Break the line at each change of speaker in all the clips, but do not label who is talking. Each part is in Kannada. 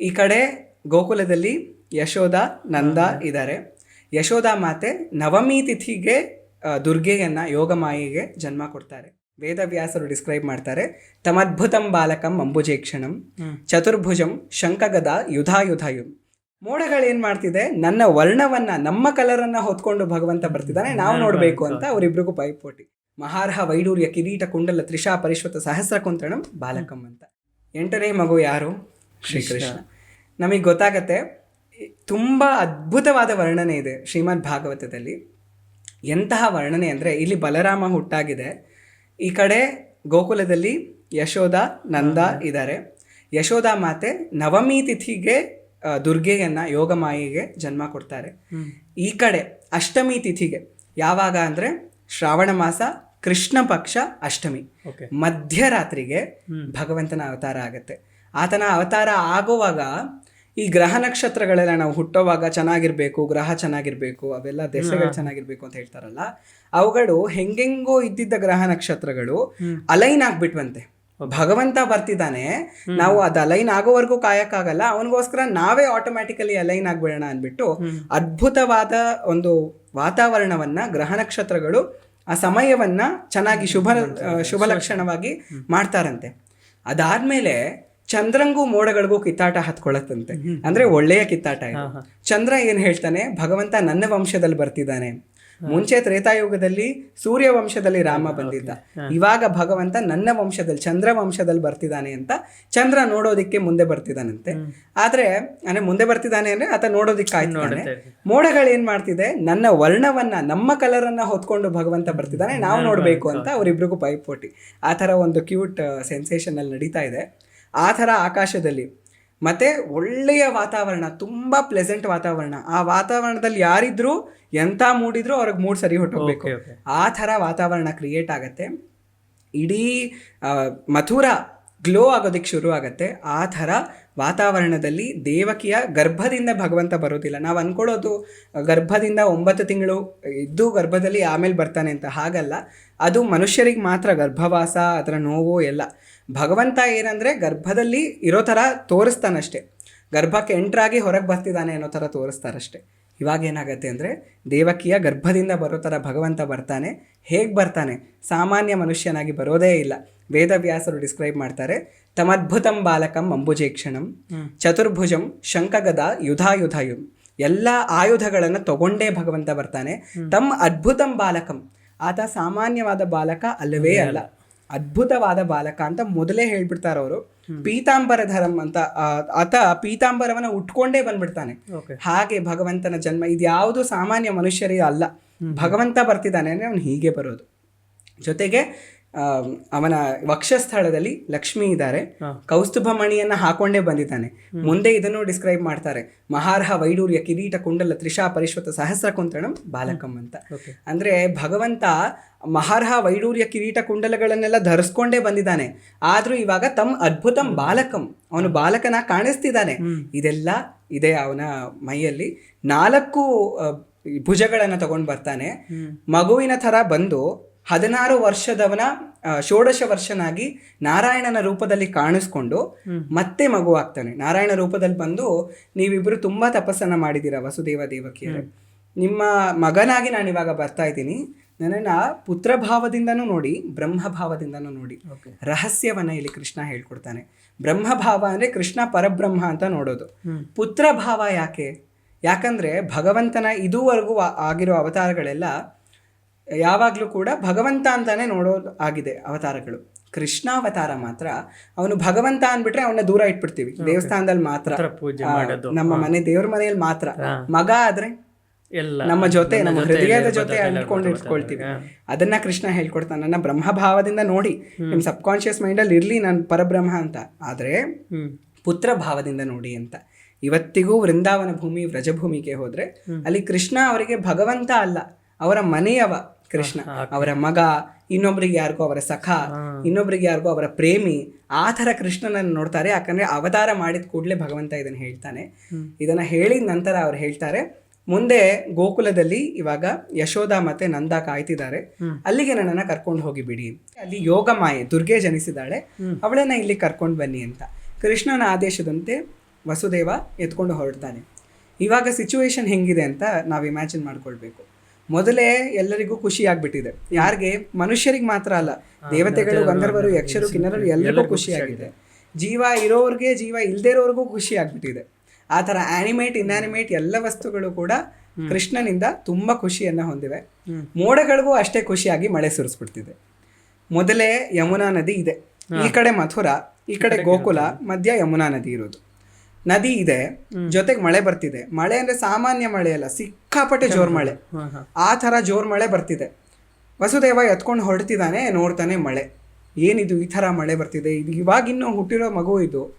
ಈ ಕಡೆ ಗೋಕುಲದಲ್ಲಿ ಯಶೋಧ ನಂದ ಇದ್ದಾರೆ ಯಶೋಧ ಮಾತೆ ನವಮಿ ತಿಥಿಗೆ ದುರ್ಗೆಯನ್ನ ಯೋಗಮಾಯಿಗೆ ಜನ್ಮ ಕೊಡ್ತಾರೆ. ವೇದವ್ಯಾಸರು ಡಿಸ್ಕ್ರೈಬ್ ಮಾಡ್ತಾರೆ. ತಮದ್ಭುತಂ ಬಾಲಕಂ ಅಂಬುಜೇಕ್ಷಣಂ. ಚತುರ್ಭುಜಂ ಶಂಖಗದ ಯುಧಾಯುಧಾಯುಂ ಮೋಡಗಳೇನ್ ಮಾಡ್ತಿದೆ? ನನ್ನ ವರ್ಣವನ್ನ ನಮ್ಮ ಕಲರನ್ನ ಹೊತ್ಕೊಂಡು ಭಗವಂತ ಬರ್ತಿದ್ದಾನೆ. ನಾವು ನೋಡಬೇಕು ಅಂತ ಅವರಿಬ್ರಿಗೂ ಪೈಪೋಟಿ. ಮಹಾರ್ಹ ವೈಡೂರ್ಯ ಕಿರೀಟ ಕುಂಡಲ ತ್ರಿಷಾ ಪರಿಶ್ವತ ಸಹಸ್ರ ಕುಂತಣಂ ಬಾಲಕಂ ಅಂತ. ಎಂಟನೇ ಮಗು ಯಾರು? ಶ್ರೀಕೃಷ್ಣ. ನಮಗೆ ಗೊತ್ತಾಗತ್ತೆ ತುಂಬ ಅದ್ಭುತವಾದ ವರ್ಣನೆ ಇದೆ ಶ್ರೀಮದ್ ಭಾಗವತದಲ್ಲಿ. ಎಂತಹ ವರ್ಣನೆ ಅಂದರೆ ಇಲ್ಲಿ ಬಲರಾಮ ಹುಟ್ಟಾಗಿದೆ. ಈ ಕಡೆ ಗೋಕುಲದಲ್ಲಿ ಯಶೋಧ ನಂದ ಇದ್ದಾರೆ ಯಶೋಧ ಮಾತೆ ನವಮಿ ತಿಥಿಗೆ ದುರ್ಗೆಯನ್ನು ಯೋಗಮಾಯಿಗೆ ಜನ್ಮ ಕೊಡ್ತಾರೆ. ಈ ಕಡೆ ಅಷ್ಟಮಿ ತಿಥಿಗೆ ಯಾವಾಗ ಅಂದರೆ ಶ್ರಾವಣ ಮಾಸ ಕೃಷ್ಣ ಪಕ್ಷ ಅಷ್ಟಮಿ. ಮಧ್ಯರಾತ್ರಿಗೆ ಭಗವಂತನ ಅವತಾರ ಆಗುತ್ತೆ. ಆತನ ಅವತಾರ ಆಗುವಾಗ ಈ ಗ್ರಹ ನಕ್ಷತ್ರಗಳೆಲ್ಲ ನಾವು ಹುಟ್ಟೋವಾಗ ಚೆನ್ನಾಗಿರ್ಬೇಕು ಗ್ರಹ ಚೆನ್ನಾಗಿರ್ಬೇಕು ಅವೆಲ್ಲ ದೆಸೆಗಳು ಚೆನ್ನಾಗಿರ್ಬೇಕು ಅಂತ ಹೇಳ್ತಾರಲ್ಲ ಅವುಗಳು ಹೆಂಗೆಂಗೋ ಇದ್ದಿದ್ದ ಗ್ರಹ ನಕ್ಷತ್ರಗಳು ಅಲೈನ್ ಆಗ್ಬಿಟ್ವಂತೆ. ಭಗವಂತ ಬರ್ತಿದ್ದಾನೆ ನಾವು ಅದು ಅಲೈನ್ ಆಗೋವರೆಗೂ ಕಾಯಕ್ಕಾಗಲ್ಲ ಅವನಿಗೋಸ್ಕರ ನಾವೇ ಆಟೋಮ್ಯಾಟಿಕಲಿ ಅಲೈನ್ ಆಗ್ಬಿಡೋಣ ಅಂದ್ಬಿಟ್ಟು ಅದ್ಭುತವಾದ ಒಂದು ವಾತಾವರಣವನ್ನ ಗ್ರಹ ನಕ್ಷತ್ರಗಳು ಆ ಸಮಯವನ್ನ ಚೆನ್ನಾಗಿ ಶುಭ ಶುಭ ಲಕ್ಷಣವಾಗಿ ಮಾಡ್ತಾರಂತೆ. ಅದಾದ್ಮೇಲೆ ಚಂದ್ರಂಗೂ ಮೋಡಗಳಿಗೂ ಕಿತ್ತಾಟ ಹತ್ಕೊಳ್ಳತ್ತಂತೆ. ಅಂದ್ರೆ ಒಳ್ಳೆಯ ಕಿತ್ತಾಟ ಇದೆ. ಚಂದ್ರ ಏನ್ ಹೇಳ್ತಾನೆ? ಭಗವಂತ ನನ್ನ ವಂಶದಲ್ಲಿ ಬರ್ತಿದ್ದಾನೆ. ಮುಂಚೆ ತ್ರೇತಾಯುಗದಲ್ಲಿ ಸೂರ್ಯ ವಂಶದಲ್ಲಿ ರಾಮ ಬಂದಿದ್ದ. ಇವಾಗ ಭಗವಂತ ನನ್ನ ವಂಶದಲ್ಲಿ ಚಂದ್ರ ವಂಶದಲ್ಲಿ ಬರ್ತಿದ್ದಾನೆ ಅಂತ ಚಂದ್ರ ನೋಡೋದಿಕ್ಕೆ ಮುಂದೆ ಬರ್ತಿದ್ದಾನಂತೆ. ಆದ್ರೆ ಅಂದ್ರೆ ಮುಂದೆ ಬರ್ತಿದ್ದಾನೆ ಅಂದ್ರೆ ಆತ ನೋಡೋದಿಕ್ಕೆ ಆಯ್ತು ಮೋಡಗಳು ಏನ್ ಮಾಡ್ತಿದೆ? ನನ್ನ ವರ್ಣವನ್ನ ನಮ್ಮ ಕಲರನ್ನ ಹೊತ್ಕೊಂಡು ಭಗವಂತ ಬರ್ತಿದ್ದಾನೆ. ನಾವು ನೋಡ್ಬೇಕು ಅಂತ ಅವರಿಬ್ರಿಗೂ ಪೈಪೋಟಿ. ಆ ತರ ಒಂದು ಕ್ಯೂಟ್ ಸೆನ್ಸೇಷನ್ ಅಲ್ಲಿ ನಡೀತಾ ಇದೆ. ಆ ಥರ ಆಕಾಶದಲ್ಲಿ. ಮತ್ತು ಒಳ್ಳೆಯ ವಾತಾವರಣ ತುಂಬ ಪ್ಲೆಸೆಂಟ್ ವಾತಾವರಣ. ಆ ವಾತಾವರಣದಲ್ಲಿ ಯಾರಿದ್ರು ಎಂಥ ಮೂಡಿದ್ರು ಅವ್ರಿಗೆ ಮೂಡ್ ಸರಿ ಹೊಟ್ಟೋಗ್ಬೇಕು ಆ ಥರ ವಾತಾವರಣ ಕ್ರಿಯೇಟ್ ಆಗುತ್ತೆ. ಇಡೀ ಮಥುರಾ ಗ್ಲೋ ಆಗೋದಕ್ಕೆ ಶುರು ಆಗುತ್ತೆ. ಆ ಥರ ವಾತಾವರಣದಲ್ಲಿ ದೇವಕಿಯ ಗರ್ಭದಿಂದ ಭಗವಂತ ಬರೋದಿಲ್ಲ ನಾವು ಅಂದ್ಕೊಳ್ಳೋದು ಗರ್ಭದಿಂದ ಒಂಬತ್ತು ತಿಂಗಳು ಇದ್ದು ಗರ್ಭದಲ್ಲಿ ಆಮೇಲೆ ಬರ್ತಾನೆ ಅಂತ ಹಾಗಲ್ಲ. ಅದು ಮನುಷ್ಯರಿಗೆ ಮಾತ್ರ ಗರ್ಭವಾಸ, ಅದರ ನೋವು ಎಲ್ಲ. ಭಗವಂತ ಏನಂದರೆ ಗರ್ಭದಲ್ಲಿ ಇರೋ ಥರ ತೋರಿಸ್ತಾನಷ್ಟೇ. ಗರ್ಭಕ್ಕೆ ಎಂಟ್ರಾಗಿ ಹೊರಗೆ ಬರ್ತಿದ್ದಾನೆ ಅನ್ನೋ ಥರ ತೋರಿಸ್ತಾರಷ್ಟೇ. ಇವಾಗ ಏನಾಗುತ್ತೆ ಅಂದರೆ ದೇವಕಿಯ ಗರ್ಭದಿಂದ ಬರೋ ಥರ ಭಗವಂತ ಬರ್ತಾನೆ ಹೇಗೆ ಬರ್ತಾನೆ? ಸಾಮಾನ್ಯ ಮನುಷ್ಯನಾಗಿ ಬರೋದೇ ಇಲ್ಲ. ವೇದವ್ಯಾಸರು ಡಿಸ್ಕ್ರೈಬ್ ಮಾಡ್ತಾರೆ ತಮದ್ಭುತಂ ಬಾಲಕಂ ಅಂಬುಜೇಕ್ಷಣಂ ಚತುರ್ಭುಜಂ ಶಂಕಗದ ಯುಧಾಯುಧಯು. ಎಲ್ಲ ಆಯುಧಗಳನ್ನು ತಗೊಂಡೇ ಭಗವಂತ ಬರ್ತಾನೆ. ತಮ್ಮ ಅದ್ಭುತಂ ಬಾಲಕಂ. ಆತ ಸಾಮಾನ್ಯವಾದ ಬಾಲಕ ಅಲ್ಲವೇ ಅಲ್ಲ. ಅದ್ಭುತವಾದ ಬಾಲಕ ಅಂತ ಮೊದಲೇ ಹೇಳ್ಬಿಡ್ತಾರೆ ಅವರು. ಪೀತಾಂಬರ ಧರಂ ಅಂತ ಆತ ಪೀತಾಂಬರವನ್ನ ಉಟ್ಕೊಂಡೇ ಬಂದ್ಬಿಡ್ತಾನೆ. ಹಾಗೆ ಭಗವಂತನ ಜನ್ಮ ಇದ್ಯಾವುದು ಸಾಮಾನ್ಯ ಮನುಷ್ಯರಿಗೆ ಅಲ್ಲ. ಭಗವಂತ ಬರ್ತಿದ್ದಾನೆ ಅಂದ್ರೆ ಅವನು ಹೀಗೆ ಬರೋದು. ಜೊತೆಗೆ ಅವನ ವಕ್ಷಸ್ಥಳದಲ್ಲಿ ಲಕ್ಷ್ಮಿ ಇದ್ದಾರೆ. ಕೌಸ್ತುಭ ಮಣಿಯನ್ನ ಹಾಕೊಂಡೇ ಬಂದಿದ್ದಾನೆ. ಮುಂದೆ ಇದನ್ನು ಡಿಸ್ಕ್ರೈಬ್ ಮಾಡ್ತಾರೆ. ಮಹಾರ್ಹ ವೈಡೂರ್ಯ ಕಿರೀಟ ಕುಂಡಲ ತ್ರಿಷಾ ಪರಿಶ್ವತ ಸಹಸ್ರ ಕುಂತಣಂ ಬಾಲಕಂ ಅಂತ. ಅಂದ್ರೆ ಭಗವಂತ ಮಹಾರ್ಹ ವೈಡೂರ್ಯ ಕಿರೀಟ ಕುಂಡಲಗಳನ್ನೆಲ್ಲ ಧರಿಸ್ಕೊಂಡೇ ಬಂದಿದ್ದಾನೆ. ಆದ್ರೂ ಇವಾಗ ತಮ್ಮ ಅದ್ಭುತಂ ಬಾಲಕಂ. ಅವನು ಬಾಲಕನ ಕಾಣಿಸ್ತಿದ್ದಾನೆ. ಇದೆಲ್ಲ ಇದೆ ಅವನ ಮೈಯಲ್ಲಿ. ನಾಲ್ಕು ಭುಜಗಳನ್ನು ಭುಜಗಳನ್ನ ತಗೊಂಡು ಬರ್ತಾನೆ. ಮಗುವಿನ ತರ ಬಂದು ಹದಿನಾರು ವರ್ಷದವನ ಷೋಡಶ ವರ್ಷನಾಗಿ ನಾರಾಯಣನ ರೂಪದಲ್ಲಿ ಕಾಣಿಸ್ಕೊಂಡು ಮತ್ತೆ ಮಗು ಆಗ್ತಾನೆ. ನಾರಾಯಣ ರೂಪದಲ್ಲಿ ಬಂದು ನೀವಿಬ್ರು ತುಂಬಾ ತಪಸ್ಸನ್ನ ಮಾಡಿದ್ದೀರಾ ವಸುದೇವ ದೇವಕಿಯರೇ? ನಿಮ್ಮ ಮಗನಾಗಿ ನಾನು ಇವಾಗ ಬರ್ತಾ ಇದ್ದೀನಿ. ನನ್ನನ್ನ ಪುತ್ರ ಭಾವದಿಂದನೂ ನೋಡಿ ಬ್ರಹ್ಮ ಭಾವದಿಂದನೂ ನೋಡಿ ರಹಸ್ಯವನ್ನ ಇಲ್ಲಿ ಕೃಷ್ಣ ಹೇಳ್ಕೊಡ್ತಾನೆ. ಬ್ರಹ್ಮ ಭಾವ ಅಂದ್ರೆ ಕೃಷ್ಣ ಪರಬ್ರಹ್ಮ ಅಂತ ನೋಡೋದು. ಪುತ್ರ ಭಾವ ಯಾಕೆ? ಯಾಕಂದ್ರೆ ಭಗವಂತನ ಇದುವರೆಗೂ ಆಗಿರೋ ಅವತಾರಗಳೆಲ್ಲ ಯಾವಾಗಲೂ ಕೂಡ ಭಗವಂತ ಅಂತಾನೆ ನೋಡೋ ಆಗಿದೆ ಅವತಾರಗಳು. ಕೃಷ್ಣ ಅವತಾರ ಮಾತ್ರ ಅವನು ಭಗವಂತ ಅಂದ್ಬಿಟ್ರೆ ಅವನ್ನ ದೂರ ಇಟ್ಬಿಡ್ತೀವಿ. ದೇವಸ್ಥಾನದಲ್ಲಿ ಮಾತ್ರ.
ಪೂಜೆ
ನಮ್ಮ ಮನೆ ದೇವ್ರ ಮನೆಯಲ್ಲಿ ಮಾತ್ರ. ಮಗ ಆದ್ರೆ
ಎಲ್ಲ.
ನಮ್ಮ ಜೊತೆ ನಮ್ಮ ಹೃದಯದ ಜೊತೆ
ಅಂದ್ಕೊಂಡು
ಅಂಟ್ಕೊಂಡು ಇಟ್ಕೊಳ್ತೀವಿ. ಅದನ್ನ ಕೃಷ್ಣ ಹೇಳ್ಕೊಡ್ತಾನೆ. ನನ್ನ ಬ್ರಹ್ಮ ಭಾವದಿಂದ ನೋಡಿ. ನಿಮ್ ಸಬ್ ಕಾನ್ಶಿಯಸ್ ಮೈಂಡಲ್ಲಿ ಇರ್ಲಿ ನಾನು ಪರಬ್ರಹ್ಮ ಅಂತ. ಆದ್ರೆ ಪುತ್ರ ಭಾವದಿಂದ ನೋಡಿ ಅಂತ. ಇವತ್ತಿಗೂ ವೃಂದಾವನ ಭೂಮಿ ವ್ರಜಭೂಮಿಗೆ ಹೋದ್ರೆ ಅಲ್ಲಿ ಕೃಷ್ಣ ಅವರಿಗೆ ಭಗವಂತ ಅಲ್ಲ ಅವರ ಮನೆಯವ. ಕೃಷ್ಣ ಅವರ ಮಗ ಇನ್ನೊಬ್ರಿಗೆ ಯಾರಿಗೋ ಅವರ ಸಖ ಇನ್ನೊಬ್ರಿಗೆ ಯಾರಿಗೋ ಅವರ ಪ್ರೇಮಿ ಆ ಥರ ಕೃಷ್ಣನನ್ನು ನೋಡ್ತಾರೆ. ಯಾಕಂದ್ರೆ ಅವತಾರ ಮಾಡಿದ ಕೂಡಲೇ ಭಗವಂತ ಇದನ್ನು ಹೇಳ್ತಾನೆ. ಇದನ್ನ ಹೇಳಿದ ನಂತರ ಅವ್ರು ಹೇಳ್ತಾರೆ ಮುಂದೆ ಗೋಕುಲದಲ್ಲಿ ಇವಾಗ ಯಶೋಧ ಮತ್ತೆ ನಂದ ಕಾಯ್ತಿದ್ದಾರೆ. ಅಲ್ಲಿಗೆ ನನ್ನನ್ನ ಕರ್ಕೊಂಡು ಹೋಗಿ ಬಿಡಿ. ಅಲ್ಲಿ ಯೋಗ ಮಾಯೆ ದುರ್ಗೆ ಜನಿಸಿದಾಳೆ ಅವಳನ್ನ ಇಲ್ಲಿ ಕರ್ಕೊಂಡು ಬನ್ನಿ ಅಂತ. ಕೃಷ್ಣನ ಆದೇಶದಂತೆ ವಸುದೇವ ಎತ್ಕೊಂಡು ಹೊರಡ್ತಾನೆ. ಇವಾಗ ಸಿಚುವೇಶನ್ ಹೆಂಗಿದೆ ಅಂತ ನಾವು ಇಮ್ಯಾಜಿನ್ ಮಾಡ್ಕೊಳ್ಬೇಕು. ಮೊದಲೇ ಎಲ್ಲರಿಗೂ ಖುಷಿ ಆಗ್ಬಿಟ್ಟಿದೆ. ಯಾರಿಗೆ? ಮನುಷ್ಯರಿಗೆ ಮಾತ್ರ ಅಲ್ಲ. ದೇವತೆಗಳು ಗಂಧರ್ವರು ಯಕ್ಷರು ಕಿನ್ನರರು ಎಲ್ಲರಿಗೂ ಖುಷಿ ಆಗಿದೆ. ಜೀವ ಇರೋರಿಗೆ ಜೀವ ಇಲ್ಲದೇ ಇರೋರಿಗೂ ಖುಷಿ ಆಗ್ಬಿಟ್ಟಿದೆ. ಆ ಥರ ಆನಿಮೇಟ್ ಇನ್ಯಾನಿಮೇಟ್ ಎಲ್ಲ ವಸ್ತುಗಳು ಕೂಡ ಕೃಷ್ಣನಿಂದ ತುಂಬ ಖುಷಿಯನ್ನು ಹೊಂದಿವೆ. ಮೋಡಗಳಿಗೂ ಅಷ್ಟೇ ಖುಷಿಯಾಗಿ ಮಳೆ ಸುರಿಸ್ಬಿಡ್ತಿದೆ. ಮೊದಲೇ ಯಮುನಾ ನದಿ ಇದೆ. ಈ ಕಡೆ ಮಥುರಾ ಈ ಕಡೆ ಗೋಕುಲ ಮಧ್ಯ ಯಮುನಾ ನದಿ ಇರೋದು. ನದಿ ಇದೆ ಜೊತೆಗೆ ಮಳೆ ಬರ್ತಿದೆ. ಮಳೆ ಅಂದ್ರೆ ಸಾಮಾನ್ಯ ಮಳೆ ಅಲ್ಲ ಸಿಕ್ಕಾಪಟ್ಟೆ ಜೋರ್ ಮಳೆ. ಆ ತರ ಜೋರ್ ಮಳೆ ಬರ್ತಿದೆ. ವಸುದೇವ ಎತ್ಕೊಂಡು ಹೊರಡ್ತಿದ್ದಾನೆ ನೋಡ್ತಾನೆ ಮಳೆ. ಏನಿದು ಈ ತರ ಮಳೆ ಬರ್ತಿದೆ? ಇದು ಇವಾಗಿನ್ನೂ ಹುಟ್ಟಿರೋ ಮಗು ಇದು.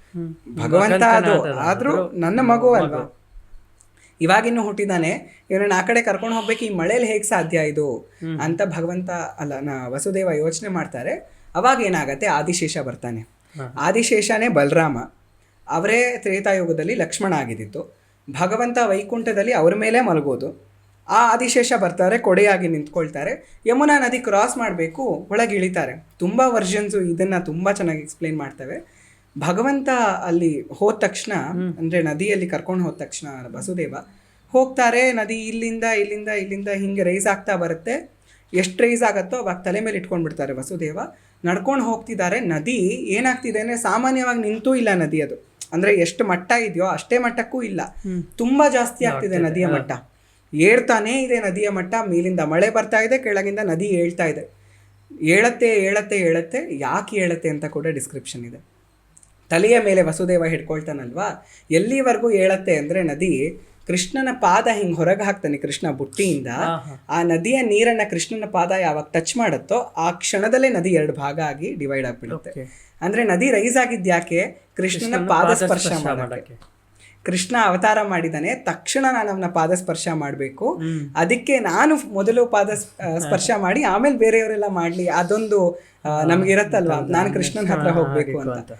ಭಗವಂತ ಅದು. ಆದ್ರೂ ನನ್ನ ಮಗು ಅಲ್ವಾ? ಇವಾಗಿನ್ನೂ ಹುಟ್ಟಿದಾನೆ. ಇವನನ್ನ ಆ ಕಡೆ ಕರ್ಕೊಂಡು ಹೋಗ್ಬೇಕು. ಈ ಮಳೇಲಿ ಹೇಗೆ ಸಾಧ್ಯ ಇದು? ಅಂತ ಭಗವಂತ ಅಲ್ಲ ನಾ ವಸುದೇವ ಯೋಚನೆ ಮಾಡ್ತಾರೆ. ಅವಾಗ ಏನಾಗತ್ತೆ? ಆದಿಶೇಷ ಬರ್ತಾನೆ. ಆದಿಶೇಷನೇ ಬಲರಾಮ. ಅವರೇ ತ್ರೇತಾಯುಗದಲ್ಲಿ ಲಕ್ಷ್ಮಣ ಆಗಿದ್ದಿತ್ತು ಭಗವಂತ ವೈಕುಂಠದಲ್ಲಿ ಅವರ ಮೇಲೆ ಮಲಗೋದು ಆ ಆದಿಶೇಷ ಬರ್ತಾರೆ ಕೊಡೆಯಾಗಿ ನಿಂತ್ಕೊಳ್ತಾರೆ ಯಮುನಾ ನದಿ ಕ್ರಾಸ್ ಮಾಡಬೇಕು ಒಳಗೆ ಇಳಿತಾರೆ. ತುಂಬ ವರ್ಷನ್ಸು ಇದನ್ನು ತುಂಬ ಚೆನ್ನಾಗಿ ಎಕ್ಸ್ಪ್ಲೈನ್ ಮಾಡ್ತವೆ. ಭಗವಂತ ಅಲ್ಲಿ ಹೋದ ತಕ್ಷಣ ಅಂದರೆ ನದಿಯಲ್ಲಿ ಕರ್ಕೊಂಡು ಹೋದ ತಕ್ಷಣ ಬಸುದೇವ ಹೋಗ್ತಾರೆ ನದಿ ಇಲ್ಲಿಂದ ಇಲ್ಲಿಂದ ಇಲ್ಲಿಂದ ಹಿಂಗೆ ರೈಸ್ ಆಗ್ತಾ ಬರುತ್ತೆ. ಎಷ್ಟು ರೈಸ್ ಆಗುತ್ತೋ ಅವಾಗ ತಲೆ ಮೇಲೆ ಇಟ್ಕೊಂಡು ಬಿಡ್ತಾರೆ ವಸುದೇವ ನಡ್ಕೊಂಡು ಹೋಗ್ತಿದ್ದಾರೆ. ನದಿ ಏನಾಗ್ತಿದೆ ಅಂದರೆ ಸಾಮಾನ್ಯವಾಗಿ ನಿಂತೂ ಇಲ್ಲ ನದಿ ಅದು. ಅಂದರೆ ಎಷ್ಟು ಮಟ್ಟ ಇದೆಯೋ ಅಷ್ಟೇ ಮಟ್ಟಕ್ಕೂ ಇಲ್ಲ. ತುಂಬ ಜಾಸ್ತಿ ಆಗ್ತಿದೆ ನದಿಯ ಮಟ್ಟ. ಏಳ್ತಾನೇ ಇದೆ ನದಿಯ ಮಟ್ಟ. ಮೇಲಿಂದ ಮಳೆ ಬರ್ತಾ ಇದೆ ಕೆಳಗಿಂದ ನದಿ ಏಳ್ತಾ ಇದೆ. ಏಳತ್ತೆ ಏಳತ್ತೆ ಏಳತ್ತೆ. ಯಾಕೆ ಏಳತ್ತೆ ಅಂತ ಕೂಡ ಡಿಸ್ಕ್ರಿಪ್ಷನ್ ಇದೆ. ತಲೆಯ ಮೇಲೆ ವಸುದೇವ ಹಿಡ್ಕೊಳ್ತಾನಲ್ವಾ? ಎಲ್ಲಿವರೆಗೂ ಏಳತ್ತೆ ಅಂದರೆ ನದಿ ಕೃಷ್ಣನ ಪಾದ ಹಿಂಗ್ ಹೊರಗೆ ಹಾಕ್ತಾನೆ ಕೃಷ್ಣ ಬುಟ್ಟಿಯಿಂದ. ಆ ನದಿಯ ನೀರನ್ನ ಕೃಷ್ಣನ ಪಾದ ಯಾವಾಗ ಟಚ್ ಮಾಡುತ್ತೋ ಆ ಕ್ಷಣದಲ್ಲೇ ನದಿ ಎರಡು ಭಾಗ ಆಗಿ ಡಿವೈಡ್ ಆಗ್ಬಿಡುತ್ತೆ. ಅಂದ್ರೆ ನದಿ ರೈಸ್ ಆಗಿದ್ಯಾಕೆ ಕೃಷ್ಣನ ಪಾದ ಸ್ಪರ್ಶ ಮಾಡಕ್ಕೆ. ಕೃಷ್ಣ ಅವತಾರ ಮಾಡಿದಾನೆ ತಕ್ಷಣ ನಾನು ಅವನ ಪಾದ ಸ್ಪರ್ಶ ಮಾಡಬೇಕು. ಅದಕ್ಕೆ ನಾನು ಮೊದಲು ಪಾದ ಸ್ಪರ್ಶ ಮಾಡಿ ಆಮೇಲೆ ಬೇರೆಯವರೆಲ್ಲ ಮಾಡ್ಲಿ ಅದೊಂದು ನಮ್ಗೆ ನಮ್ಗಿರತ್ತಲ್ವಾ ನಾನು ಕೃಷ್ಣನ ಹತ್ರ ಹೋಗ್ಬೇಕು ಅಂತ.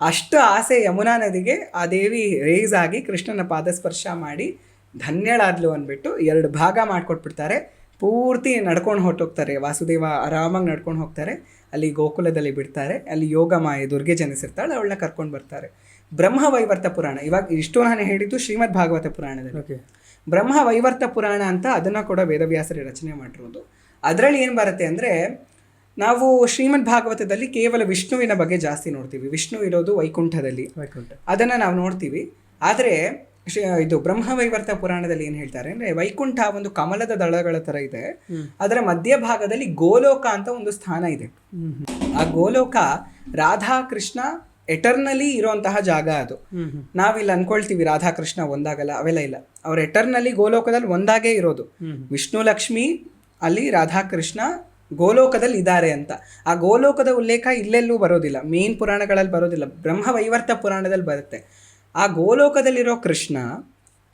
ಅಷ್ಟು ಆಸೆ ಯಮುನಾ ನದಿಗೆ ಆ ದೇವಿ ರೇಸ್ ಆಗಿ ಕೃಷ್ಣನ ಪಾದಸ್ಪರ್ಶ ಮಾಡಿ ಧನ್ಯಳಾದ್ಲು ಅಂದ್ಬಿಟ್ಟು ಎರಡು ಭಾಗ ಮಾಡಿಕೊಟ್ಬಿಡ್ತಾರೆ. ಪೂರ್ತಿ ನಡ್ಕೊಂಡು ಹೊರಟೋಗ್ತಾರೆ. ವಾಸುದೇವ ಆರಾಮಾಗಿ ನಡ್ಕೊಂಡು ಹೋಗ್ತಾರೆ. ಅಲ್ಲಿ ಗೋಕುಲದಲ್ಲಿ ಬಿಡ್ತಾರೆ. ಅಲ್ಲಿ ಯೋಗ ಮಾಯೆ ದುರ್ಗೆ ಜನಿಸಿರ್ತಾಳೆ ಅವಳನ್ನ ಕರ್ಕೊಂಡು ಬರ್ತಾರೆ. ಬ್ರಹ್ಮ ವೈವರ್ತ ಪುರಾಣ. ಇವಾಗ ಇಷ್ಟು ನಾನು ಹೇಳಿದ್ದು ಶ್ರೀಮದ್ ಭಾಗವತ ಪುರಾಣದಲ್ಲಿ.
ಓಕೆ
ಬ್ರಹ್ಮ ವೈವರ್ತ ಪುರಾಣ ಅಂತ ಅದನ್ನು ಕೂಡ ವೇದವ್ಯಾಸರಿ ರಚನೆ ಮಾಡಿರೋದು. ಅದರಲ್ಲಿ ಏನು ಬರುತ್ತೆ ಅಂದರೆ ನಾವು ಶ್ರೀಮದ್ ಭಾಗವತದಲ್ಲಿ ಕೇವಲ ವಿಷ್ಣುವಿನ ಬಗ್ಗೆ ಜಾಸ್ತಿ ನೋಡ್ತೀವಿ. ವಿಷ್ಣು ಇರೋದು ವೈಕುಂಠದಲ್ಲಿ.
ವೈಕುಂಠ.
ಅದನ್ನು ನಾವು ನೋಡ್ತೀವಿ. ಆದರೆ ಇದು ಬ್ರಹ್ಮವೈವರ್ತ ಪುರಾಣದಲ್ಲಿ ಏನು ಹೇಳ್ತಾರೆ ಅಂದರೆ ವೈಕುಂಠ ಒಂದು ಕಮಲದ ದಳಗಳ ಥರ ಇದೆ. ಅದರ ಮಧ್ಯಭಾಗದಲ್ಲಿ ಗೋಲೋಕ ಅಂತ ಒಂದು ಸ್ಥಾನ ಇದೆ. ಆ ಗೋಲೋಕ ರಾಧಾ ಕೃಷ್ಣ ಎಟರ್ನಲಿ ಇರುವಂತಹ ಜಾಗ ಅದು. ನಾವಿಲ್ಲಿ ಅನ್ಕೊಳ್ತೀವಿ ರಾಧಾಕೃಷ್ಣ ಒಂದಾಗಲ್ಲ ಅವೆಲ್ಲ ಇಲ್ಲ. ಅವ್ರ ಎಟರ್ನಲಿ ಗೋಲೋಕದಲ್ಲಿ ಒಂದಾಗೇ ಇರೋದು. ವಿಷ್ಣು ಲಕ್ಷ್ಮಿ ಅಲ್ಲಿ ರಾಧಾಕೃಷ್ಣ ಗೋಲೋಕದಲ್ಲಿ ಇದ್ದಾರೆ ಅಂತ. ಆ ಗೋಲೋಕದ ಉಲ್ಲೇಖ ಇಲ್ಲೆಲ್ಲೂ ಬರೋದಿಲ್ಲ. ಮೇನ್ ಪುರಾಣಗಳಲ್ಲಿ ಬರೋದಿಲ್ಲ. ಬ್ರಹ್ಮ ವೈವರ್ತ ಪುರಾಣದಲ್ಲಿ ಬರುತ್ತೆ. ಆ ಗೋಲೋಕದಲ್ಲಿರೋ ಕೃಷ್ಣ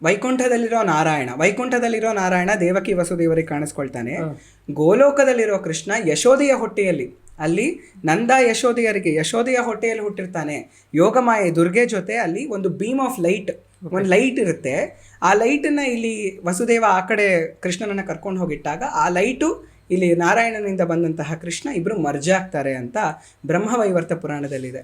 ವೈಕುಂಠದಲ್ಲಿರೋ ನಾರಾಯಣ ವೈಕುಂಠದಲ್ಲಿರೋ ನಾರಾಯಣ ದೇವಕಿ ವಸುದೇವರಿಗೆ ಕಾಣಿಸ್ಕೊಳ್ತಾನೆ. ಗೋಲೋಕದಲ್ಲಿರೋ ಕೃಷ್ಣ ಯಶೋದೆಯ ಹೊಟ್ಟೆಯಲ್ಲಿ ಅಲ್ಲಿ ನಂದ ಯಶೋದೆಯರಿಗೆ ಯಶೋದೆಯ ಹೊಟ್ಟೆಯಲ್ಲಿ ಹುಟ್ಟಿರ್ತಾನೆ. ಯೋಗಮಾಯೆ ದುರ್ಗೆ ಜೊತೆ ಅಲ್ಲಿ ಒಂದು ಬೀಮ್ ಆಫ್ ಲೈಟ್ ಒಂದು ಲೈಟ್ ಇರುತ್ತೆ. ಆ ಲೈಟನ್ನ ಇಲ್ಲಿ ವಸುದೇವ ಆ ಕಡೆ ಕೃಷ್ಣನನ್ನ ಕರ್ಕೊಂಡು ಹೋಗಿಟ್ಟಾಗ ಆ ಲೈಟು ಇಲ್ಲಿ ನಾರಾಯಣನಿಂದ ಬಂದಂತಹ ಕೃಷ್ಣ ಇಬ್ಬರು ಮರ್ಜ್ ಆಗ್ತಾರೆ ಅಂತ ಬ್ರಹ್ಮವೈವರ್ತ ಪುರಾಣದಲ್ಲಿದೆ.